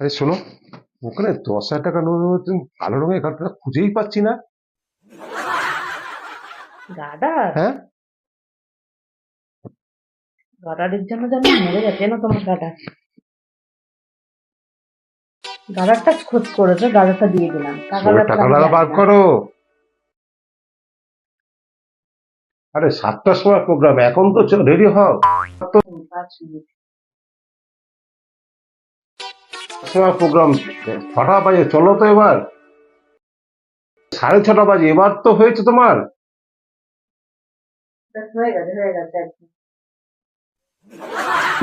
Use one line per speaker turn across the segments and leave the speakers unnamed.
আরে শোনো ওখানে দশ হাজার টাকা নোট কালো রঙের গাড়িটা খুঁজেই পাচ্ছি না।
গাডার
হ্যাঁ?
গাডারের জন্য যেন মরে গেছে না তোমার গাডার গাডারটা খোঁজ করেছ গাডারটা দিয়ে দিলাম। টাকা
বার করো। আরে সাতটার সময় প্রোগ্রাম এখন তো রেডি হও।
পাঁচ মিনিট।
সময় প্রোগ্রাম ছটা বাজে চলো তো এবার। সাড়ে ছটা বাজে এবার তো হয়েছে তোমার।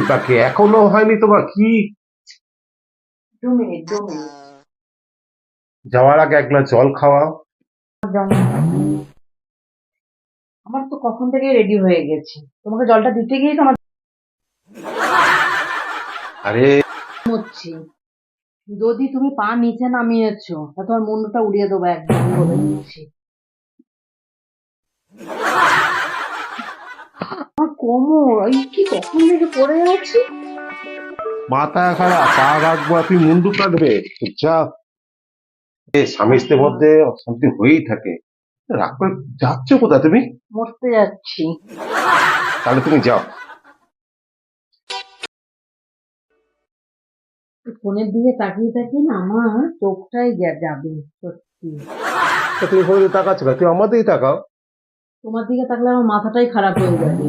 বাকি এখনও হয়নি তোমার কি? যাওয়ার আগে এক গ্লাস জল খাওয়া
আমার তো কখন থেকে রেডি হয়ে গেছি। তোমাকে জলটা দিতে গিয়ে তো আমার
আরে।
হচ্ছি। যদি তুমি পা নিচে নামিয়েছো তা তোমার মুন্ডটা উড়িয়ে দেবো একদম বলে দিচ্ছি। কোমর এই কি কখন থেকে পড়ে আছি?
মাথা খারাপ পা রাখব তুই মুন্ডু কাটবে যা স্বামী স্ত্রীর মধ্যে অশান্তি হয়েই থাকে। রাগ করে যাচ্ছ কোথায় তুমি?
মরতে যাচ্ছি।
তাহলে তুমি যাও।
ফোনের দিকে তাকিয়ে থাকি না আমার চোখটাই যাবে সত্যি।
তুমি ফোনে তাকাচ্ছ না তুমি আমার দিকে তাকাও।
তোমার দিকে তাকলে আমার মাথাটাই খারাপ হয়ে যাবে।